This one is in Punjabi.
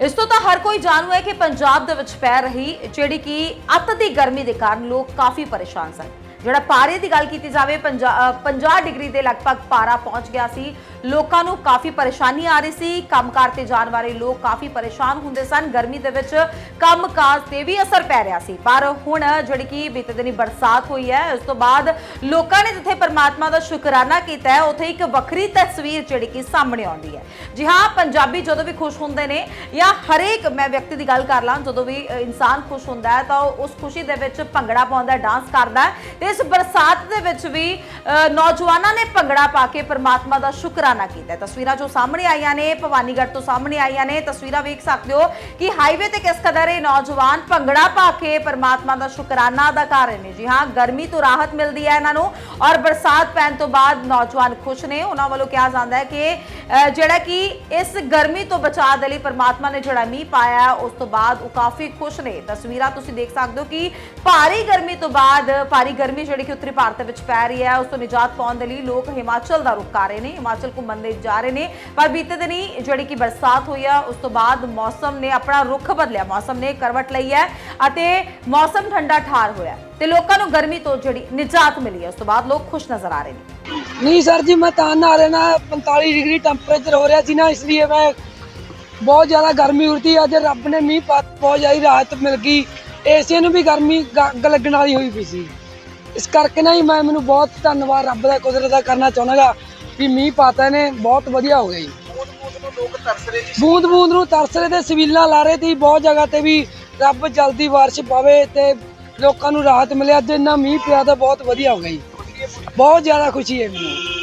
ਇਸ ਤੋਂ ਤਾਂ ਹਰ ਕੋਈ ਜਾਣੂ ਹੈ ਕਿ ਪੰਜਾਬ ਦੇ ਵਿੱਚ ਪੈ ਰਹੀ ਜਿਹੜੀ ਕਿ ਅੱਤ ਦੀ ਗਰਮੀ ਦੇ ਕਾਰਨ ਲੋਕ ਕਾਫੀ ਪਰੇਸ਼ਾਨ ਸਨ। ਜਿਹੜਾ ਪਾਰੇ ਦੀ ਗੱਲ ਕੀਤੀ ਜਾਵੇ 50 ਡਿਗਰੀ ਦੇ ਲਗਭਗ ਪਾਰਾ ਪਹੁੰਚ ਗਿਆ ਸੀ। ਲੋਕਾਂ ਨੂੰ ਕਾਫੀ ਪਰੇਸ਼ਾਨੀ ਆ ਰਹੀ ਸੀ। ਕੰਮਕਾਰ ਤੇ ਜਾਣ ਵਾਲੇ ਲੋਕ ਕਾਫੀ ਪਰੇਸ਼ਾਨ ਹੁੰਦੇ ਸਨ। ਗਰਮੀ ਦੇ ਵਿੱਚ ਕੰਮਕਾਜ ਤੇ ਵੀ ਅਸਰ ਪੈ ਰਿਹਾ ਸੀ। ਪਰ ਹੁਣ ਜਿਹੜੀ ਕਿ ਬੀਤੇ ਦਿਨੀ ਬਰਸਾਤ ਹੋਈ ਹੈ, ਉਸ ਤੋਂ ਬਾਅਦ ਲੋਕਾਂ ਨੇ ਜਿੱਥੇ ਪਰਮਾਤਮਾ ਦਾ ਸ਼ੁਕਰਾਨਾ ਕੀਤਾ ਹੈ, ਉੱਥੇ ਇੱਕ ਵੱਖਰੀ ਤਸਵੀਰ ਜਿਹੜੀ ਕਿ ਸਾਹਮਣੇ ਆਉਂਦੀ ਹੈ। ਜੀ ਹਾਂ, ਪੰਜਾਬੀ ਜਦੋਂ ਵੀ ਖੁਸ਼ ਹੁੰਦੇ ਨੇ ਜਾਂ ਹਰੇਕ ਮੈਂ ਵਿਅਕਤੀ ਦੀ ਗੱਲ ਕਰ ਲਾਂ, ਜਦੋਂ ਵੀ ਇਨਸਾਨ ਖੁਸ਼ ਹੁੰਦਾ ਹੈ, ਤਾਂ ਉਹ ਉਸ ਖੁਸ਼ੀ ਦੇ ਵਿੱਚ ਭੰਗੜਾ ਪਾਉਂਦਾ, ਡਾਂਸ ਕਰਦਾ ਹੈ ਤੇ ਇਸ ਬਰਸਾਤ ਦੇ ਵਿੱਚ ਵੀ ਅ, ਨੌਜਵਾਨਾਂ ਨੇ ਭੰਗੜਾ ਪਾ ਕੇ ਪਰਮਾਤਮਾ ਦਾ ਸ਼ੁਕਰਾਨਾ ਕੀਤਾ। ਤਸਵੀਰਾਂ ਜੋ ਸਾਹਮਣੇ ਆਈਆਂ ਨੇ ਭਵਾਨੀਗੜ੍ਹ ਤੋਂ ਸਾਹਮਣੇ ਆਈਆਂ ਨੇ ਤਸਵੀਰਾਂ ਵੇਖ ਸਕਦੇ ਹੋ ਕਿ ਹਾਈਵੇ ਤੇ ਕਿਸ ਕਦਰ ਇਹ ਨੌਜਵਾਨ ਭੰਗੜਾ ਪਾ ਕੇ ਪਰਮਾਤਮਾ ਦਾ ਸ਼ੁਕਰਾਨਾ ਅਦਾ ਕਰ ਰਹੇ ਨੇ। ਜੀ ਹਾਂ ਗਰਮੀ ਤੋਂ ਰਾਹਤ ਮਿਲਦੀ ਹੈ ਇਹਨਾਂ ਨੂੰ ਔਰ ਬਰਸਾਤ ਪੈਣ ਤੋਂ ਬਾਅਦ ਨੌਜਵਾਨ ਖੁਸ਼ ਨੇ। ਉਹਨਾਂ ਵੱਲੋਂ ਕਿਹਾ ਜਾਂਦਾ ਹੈ ਕਿ ਜਿਹੜਾ ਕਿ ਇਸ ਗਰਮੀ ਤੋਂ ਬਚਾਅ ਦੇ ਲਈ ਪਰਮਾਤਮਾ ਨੇ ਜਿਹੜਾ ਮੀਂਹ ਪਾਇਆ ਉਸ ਤੋਂ ਬਾਅਦ ਉਹ ਕਾਫੀ ਖੁਸ਼ ਨੇ। ਤਸਵੀਰਾਂ ਤੁਸੀਂ ਦੇਖ ਸਕਦੇ ਹੋ ਕਿ ਭਾਰੀ ਗਰਮੀ ਤੋਂ ਬਾਅਦ ਭਾਰੀ ਗਰਮੀ ਜਿਹੜੀ ਕਿ ਉੱਤਰੀ ਭਾਰਤ ਵਿੱਚ ਪੈ ਰਹੀ ਹੈ, ਉਸ ਤੋਂ ਨਿਜਾਤ ਪਾਉਣ ਦੇ ਲਈ ਲੋਕ ਹਿਮਾਚਲ ਦਾ ਰੁਖ ਕਰ ਰਹੇ ਨੇ, ਹਿਮਾਚਲ ਘੁੰਮਣ ਦੇ ਜਾ ਰਹੇ ਨੇ। ਪਰ ਬੀਤੇ ਦਿਨੀ ਜਿਹੜੀ ਕਿ ਬਰਸਾਤ ਹੋਈ ਹੈ ਉਸ ਤੋਂ ਬਾਅਦ ਮੌਸਮ ਨੇ ਆਪਣਾ ਰੁਖ ਬਦਲਿਆ। ਮੌਸਮ ਨੇ ਕਰਵਟ ਲਈ ਹੈ ਅਤੇ ਮੌਸਮ ਠੰਡਾ ਠਾਰ ਹੋਇਆ ਤੇ ਲੋਕਾਂ ਨੂੰ ਗਰਮੀ ਤੋਂ ਜਿਹੜੀ ਨਿਜਾਤ ਮਿਲੀ ਹੈ, ਉਸ ਤੋਂ ਬਾਅਦ ਲੋਕ ਖੁਸ਼ ਨਜ਼ਰ ਆ ਰਹੇ ਨੇ। ਨਹੀਂ ਸਰ ਜੀ, ਮੈਂ ਤਾਂ ਨਾ ਰਹਿਣਾ 45 ਡਿਗਰੀ ਟੈਂਪਰੇਚਰ ਹੋ ਰਿਹਾ ਸੀ ਨਾ, ਇਸ ਲਈ ਮੈਂ ਬਹੁਤ ਜ਼ਿਆਦਾ ਗਰਮੀ ਉਰਤੀ ਅੱਜ ਰੱਬ ਨੇ ਮੀਂਹ ਬਹੁਤ ਜ਼ਿਆਦਾ ਰਾਹਤ ਮਿਲ ਗਈ। ਏਸੀ ਨੂੰ ਵੀ ਗਰਮੀ ਅੱਗ ਲੱਗਣ ਵਾਲੀ ਹੋਈ ਪਈ ਸੀ। ਇਸ ਕਰਕੇ ਨਾ ਹੀ ਮੈਂ ਮੈਨੂੰ ਬਹੁਤ ਧੰਨਵਾਦ ਰੱਬ ਦਾ, ਕੁਦਰਤ ਦਾ ਕਰਨਾ ਚਾਹੁੰਦਾਗਾ ਵੀ ਮੀਂਹ ਪਾਤਾ ਨੇ ਬਹੁਤ ਵਧੀਆ ਹੋ ਗਿਆ ਜੀ। ਬੂੰਦ ਬੂੰਦ ਨੂੰ ਤਰਸ ਰਹੇ ਤੇ ਸਵੀਲਾਂ ਲਾ ਰਹੇ ਤੇ ਬਹੁਤ ਜਗ੍ਹਾ ਤੇ ਵੀ ਰੱਬ ਜਲਦੀ ਬਾਰਿਸ਼ ਪਾਵੇ ਤੇ ਲੋਕਾਂ ਨੂੰ ਰਾਹਤ ਮਿਲੇ। ਅੱਜ ਇੰਨਾ ਮੀਂਹ ਪਿਆ ਤਾਂ ਬਹੁਤ ਵਧੀਆ ਹੋ ਗਿਆ ਜੀ। ਬਹੁਤ ਜ਼ਿਆਦਾ ਖੁਸ਼ੀ ਹੈ ਮੈਨੂੰ।